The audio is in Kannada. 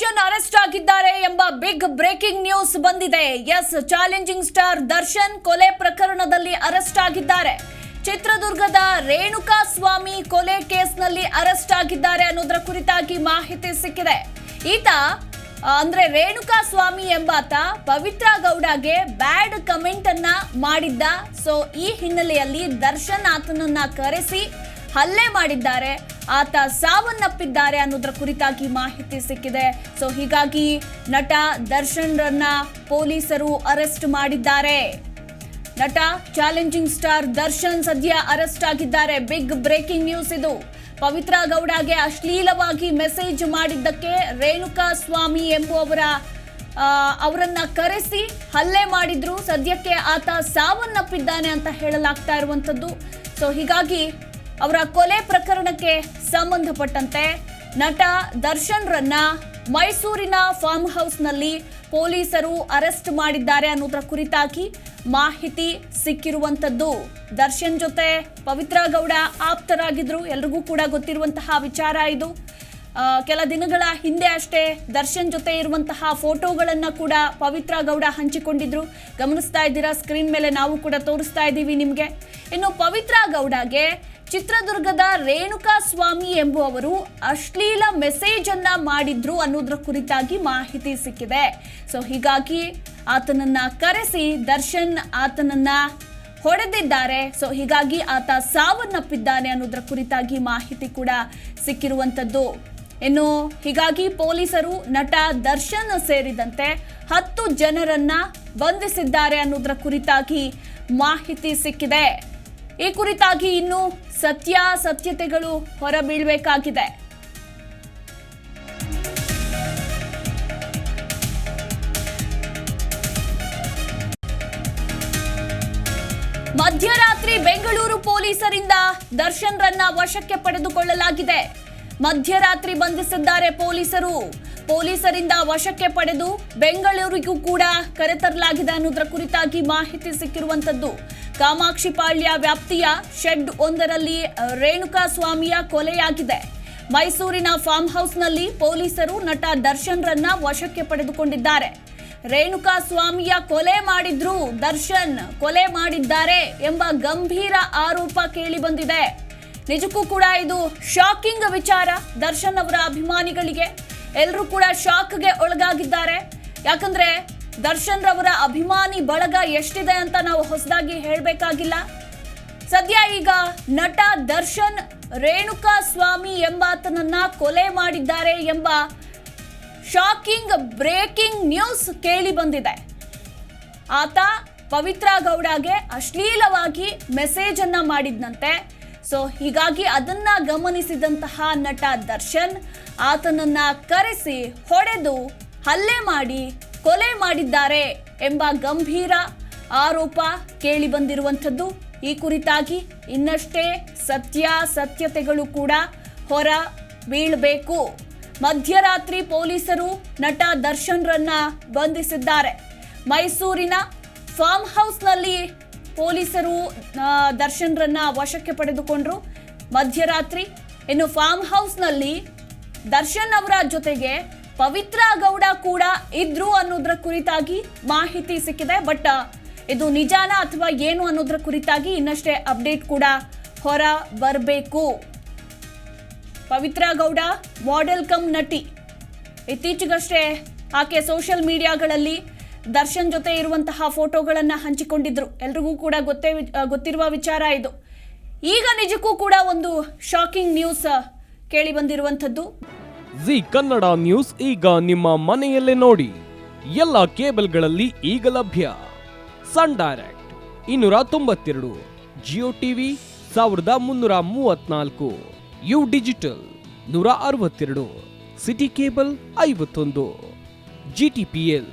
ದರ್ಶನ್ ಅರೆಸ್ಟ್ ಆಗಿದ್ದಾರೆ ಎಂಬ ಬಿಗ್ ಬ್ರೇಕಿಂಗ್ ನ್ಯೂಸ್ ಬಂದಿದೆ. ಎಸ್, ಚಾಲೆಂಜಿಂಗ್ ಸ್ಟಾರ್ ದರ್ಶನ್ ಕೊಲೆ ಪ್ರಕರಣದಲ್ಲಿ ಅರೆಸ್ಟ್ ಆಗಿದ್ದಾರೆ. ಚಿತ್ರದುರ್ಗದ ರೇಣುಕಾ ಸ್ವಾಮಿ ಕೊಲೆ ಕೇಸ್ನಲ್ಲಿ ಅರೆಸ್ಟ್ ಆಗಿದ್ದಾರೆ ಅನ್ನೋದರ ಕುರಿತಾಗಿ ಮಾಹಿತಿ ಸಿಕ್ಕಿದೆ. ಈತ ಅಂದ್ರೆ ರೇಣುಕಾ ಸ್ವಾಮಿ ಎಂಬಾತ ಪವಿತ್ರ ಗೌಡಗೆ ಬ್ಯಾಡ್ ಕಮೆಂಟ್ ಅನ್ನ ಮಾಡಿದ್ದ. ಸೊ, ಈ ಹಿನ್ನೆಲೆಯಲ್ಲಿ ದರ್ಶನ್ ಆತನನ್ನ ಕರೆಸಿ ಹಲ್ಲೆ ಮಾಡಿದ್ದಾರೆ. ಆತ ಸಾವನ್ನಪ್ಪಿದ್ದಾರೆ ಅನ್ನೋದರ ಕುರಿತಾಗಿ ಮಾಹಿತಿ ಸಿಕ್ಕಿದೆ. ಸೊ ಹೀಗಾಗಿ ನಟ ದರ್ಶನ್ ರನ್ನ ಪೊಲೀಸರು ಅರೆಸ್ಟ್ ಮಾಡಿದ್ದಾರೆ. ನಟ ಚಾಲೆಂಜಿಂಗ್ ಸ್ಟಾರ್ ದರ್ಶನ್ ಸದ್ಯ ಅರೆಸ್ಟ್ ಆಗಿದ್ದಾರೆ. ಬಿಗ್ ಬ್ರೇಕಿಂಗ್ ನ್ಯೂಸ್ ಇದು. ಪವಿತ್ರ ಗೌಡಗೆ ಅಶ್ಲೀಲವಾಗಿ ಮೆಸೇಜ್ ಮಾಡಿದ್ದಕ್ಕೆ ರೇಣುಕಾ ಸ್ವಾಮಿ ಎಂಬುವವರ ಅವರನ್ನ ಕರೆಸಿ ಹಲ್ಲೆ ಮಾಡಿದ್ರು. ಸದ್ಯಕ್ಕೆ ಆತ ಸಾವನ್ನಪ್ಪಿದ್ದಾನೆ ಅಂತ ಹೇಳಲಾಗ್ತಾ ಇರುವಂಥದ್ದು. ಸೊ ಹೀಗಾಗಿ ಅವರ ಕೊಲೆ ಪ್ರಕರಣಕ್ಕೆ ಸಂಬಂಧಪಟ್ಟಂತೆ ನಟ ದರ್ಶನ್ ರನ್ನ ಮೈಸೂರಿನ ಫಾರ್ಮ್ ಹೌಸ್ನಲ್ಲಿ ಪೊಲೀಸರು ಅರೆಸ್ಟ್ ಮಾಡಿದ್ದಾರೆ ಅನ್ನೋದರ ಕುರಿತಾಗಿ ಮಾಹಿತಿ ಸಿಕ್ಕಿರುವಂತದ್ದು. ದರ್ಶನ್ ಜೊತೆ ಪವಿತ್ರ ಗೌಡ ಆಪ್ತರಾಗಿದ್ರು. ಎಲ್ರಿಗೂ ಕೂಡ ಗೊತ್ತಿರುವಂತಹ ವಿಚಾರ ಇದು. ಕೆಲ ದಿನಗಳ ಹಿಂದೆ ಅಷ್ಟೇ ದರ್ಶನ್ ಜೊತೆ ಇರುವಂತಹ ಫೋಟೋಗಳನ್ನ ಕೂಡ ಪವಿತ್ರ ಗೌಡ ಹಂಚಿಕೊಂಡಿದ್ರು. ಗಮನಿಸ್ತಾ ಇದ್ದೀರಾ? ಸ್ಕ್ರೀನ್ ಮೇಲೆ ನಾವು ಕೂಡ ತೋರಿಸ್ತಾ ಇದ್ದೀವಿ ನಿಮಗೆ. ಇನ್ನು ಪವಿತ್ರ ಗೌಡಗೆ ಚಿತ್ರದುರ್ಗದ ರೇಣುಕಾ ಸ್ವಾಮಿ ಎಂಬುವವರು ಅಶ್ಲೀಲ ಮೆಸೇಜ್ ಅನ್ನ ಮಾಡಿದ್ರು ಅನ್ನೋದ್ರ ಕುರಿತಾಗಿ ಮಾಹಿತಿ ಸಿಕ್ಕಿದೆ. ಸೊ ಹೀಗಾಗಿ ಆತನನ್ನ ಕರೆಸಿ ದರ್ಶನ್ ಆತನನ್ನ ಹೊಡೆದಿದ್ದಾರೆ. ಸೊ ಹೀಗಾಗಿ ಆತ ಸಾವನ್ನಪ್ಪಿದ್ದಾನೆ ಅನ್ನೋದ್ರ ಕುರಿತಾಗಿ ಮಾಹಿತಿ ಕೂಡ ಸಿಕ್ಕಿರುವಂತದ್ದು ಇನ್ನು ಹೀಗಾಗಿ ಪೊಲೀಸರು ನಟ ದರ್ಶನ್ ಸೇರಿದಂತೆ ಹತ್ತು ಜನರನ್ನ ಬಂಧಿಸಿದ್ದಾರೆ ಅನ್ನೋದ್ರ ಕುರಿತಾಗಿ ಮಾಹಿತಿ ಸಿಕ್ಕಿದೆ. ಈ ಕುರಿತಾಗಿ ಇನ್ನೂ ಸತ್ಯಾಸತ್ಯತೆಗಳು ಹೊರಬೀಳಬೇಕಾಗಿದೆ. ಮಧ್ಯರಾತ್ರಿ ಬೆಂಗಳೂರು ಪೊಲೀಸರಿಂದ ದರ್ಶನ್ ರನ್ನ ವಶಕ್ಕೆ ಪಡೆದುಕೊಳ್ಳಲಾಗಿದೆ. ಮಧ್ಯರಾತ್ರಿ ಬಂಧಿಸಿದ್ದಾರೆ ಪೊಲೀಸರು. ಪೊಲೀಸರಿಂದ ವಶಕ್ಕೆ ಪಡೆದು ಬೆಂಗಳೂರಿಗೂ ಕೂಡ ಕರೆತರಲಾಗಿದೆ ಅನ್ನೋದರ ಕುರಿತಾಗಿ ಮಾಹಿತಿ ಸಿಕ್ಕಿರುವಂತದ್ದು ಕಾಮಾಕ್ಷಿಪಾಳ್ಯ ವ್ಯಾಪ್ತಿಯ ಶೆಡ್ ಒಂದರಲ್ಲಿ ರೇಣುಕಾ ಸ್ವಾಮಿಯ ಕೊಲೆಯಾಗಿದೆ. ಮೈಸೂರಿನ ಫಾರ್ಮ್ ಹೌಸ್ನಲ್ಲಿ ಪೊಲೀಸರು ನಟ ದರ್ಶನ್ರನ್ನ ವಶಕ್ಕೆ ಪಡೆದುಕೊಂಡಿದ್ದಾರೆ. ರೇಣುಕಾ ಸ್ವಾಮಿಯ ಕೊಲೆ ಮಾಡಿದ್ರು ದರ್ಶನ್, ಕೊಲೆ ಮಾಡಿದ್ದಾರೆ ಎಂಬ ಗಂಭೀರ ಆರೋಪ ಕೇಳಿ ಬಂದಿದೆ. ನಿಜಕ್ಕೂ ಕೂಡ ಇದು ಶಾಕಿಂಗ್ ವಿಚಾರ. ದರ್ಶನ್ ಅವರ ಅಭಿಮಾನಿಗಳಿಗೆ. ಎಲ್ಲರೂ ಕೂಡ ಶಾಕ್ಗೆ ಒಳಗಾಗಿದ್ದಾರೆ. ಯಾಕಂದ್ರೆ ದರ್ಶನ್ ರವರ ಅಭಿಮಾನಿ ಬಳಗ ಎಷ್ಟಿದೆ ಅಂತ ನಾವು ಹೊಸದಾಗಿ ಹೇಳಬೇಕಾಗಿಲ್ಲ. ಸದ್ಯ ಈಗ ನಟ ದರ್ಶನ್ ರೇಣುಕಾ ಸ್ವಾಮಿ ಎಂಬಾತನನ್ನ ಕೊಲೆ ಮಾಡಿದ್ದಾರೆ ಎಂಬ ಶಾಕಿಂಗ್ ಬ್ರೇಕಿಂಗ್ ನ್ಯೂಸ್ ಕೇಳಿ ಬಂದಿದೆ. ಆತ ಪವಿತ್ರ ಗೌಡಗೆ ಅಶ್ಲೀಲವಾಗಿ ಮೆಸೇಜ್ ಅನ್ನ ಮಾಡಿದ್ನಂತೆ. ಸೊ ಹೀಗಾಗಿ ಅದನ್ನ ಗಮನಿಸಿದಂತಹ ನಟ ದರ್ಶನ್ ಆತನನ್ನ ಕರೆಸಿ ಹೊಡೆದು ಹಲ್ಲೆ ಮಾಡಿ ಕೊಲೆ ಮಾಡಿದ್ದಾರೆ ಎಂಬ ಗಂಭೀರ ಆರೋಪ ಕೇಳಿ ಬಂದಿರುವಂಥದ್ದು. ಈ ಕುರಿತಾಗಿ ಇನ್ನಷ್ಟೇ ಸತ್ಯ ಸತ್ಯತೆಗಳು ಕೂಡ ಹೊರ ಬೀಳಬೇಕು. ಮಧ್ಯರಾತ್ರಿ ಪೊಲೀಸರು ನಟ ದರ್ಶನ್ರನ್ನ ಬಂಧಿಸಿದ್ದಾರೆ. ಮೈಸೂರಿನ ಫಾರ್ಮ್ ಹೌಸ್ನಲ್ಲಿ ಪೊಲೀಸರು ದರ್ಶನ್ರನ್ನ ವಶಕ್ಕೆ ಪಡೆದುಕೊಂಡ್ರು. ಮಧ್ಯರಾತ್ರಿ, ಇನ್ನು ಫಾರ್ಮ್ ಹೌಸ್ನಲ್ಲಿ ದರ್ಶನ್ ಅವರ ಜೊತೆಗೆ ಪವಿತ್ರ ಗೌಡ ಕೂಡ ಇದ್ರು ಅನ್ನೋದ್ರ ಕುರಿತಾಗಿ ಮಾಹಿತಿ ಸಿಕ್ಕಿದೆ. ಬಟ್ ಇದು ನಿಜಾನ ಅಥವಾ ಏನು ಅನ್ನೋದ್ರ ಕುರಿತಾಗಿ ಇನ್ನಷ್ಟೇ ಅಪ್ಡೇಟ್ ಕೂಡ ಹೊರ ಬರಬೇಕು ಪವಿತ್ರ ಗೌಡ ಮಾಡೆಲ್ ಕಮ್ ನಟಿ. ಇತ್ತೀಚೆಗಷ್ಟೇ ಆಕೆ ಸೋಷಿಯಲ್ ಮೀಡಿಯಾಗಳಲ್ಲಿ ದರ್ಶನ್ ಜೊತೆ ಇರುವಂತಹ ಫೋಟೋಗಳನ್ನು ಹಂಚಿಕೊಂಡಿದ್ರು. ಎಲ್ರಿಗೂ ಕೂಡ ಗೊತ್ತೇ ಗೊತ್ತಿರುವ ವಿಚಾರ ಇದು. ಈಗ ನಿಜಕ್ಕೂ ಕೂಡ ಒಂದು ಶಾಕಿಂಗ್ ನ್ಯೂಸ್ ಕೇಳಿ ಬಂದಿರುವಂಥದ್ದು. ಜಿ ಕನ್ನಡ ನ್ಯೂಸ್ ಈಗ ನಿಮ್ಮ ಮನೆಯಲ್ಲೇ ನೋಡಿ. ಎಲ್ಲ ಕೇಬಲ್ಗಳಲ್ಲಿ ಈಗ ಲಭ್ಯ. ಸನ್ ಡೈರೆಕ್ಟ್ ಇನ್ನೂರ ತೊಂಬತ್ತೆರಡು ಜಿಯೋ ಟಿವಿ ಸಾವಿರದ ಮುನ್ನೂರ ಮೂವತ್ನಾಲ್ಕು ಯು ಡಿಜಿಟಲ್ ನೂರ ಅರವತ್ತೆರಡು ಸಿಟಿ ಕೇಬಲ್ ಐವತ್ತೊಂದು ಜಿ ಟಿ ಪಿ ಎಲ್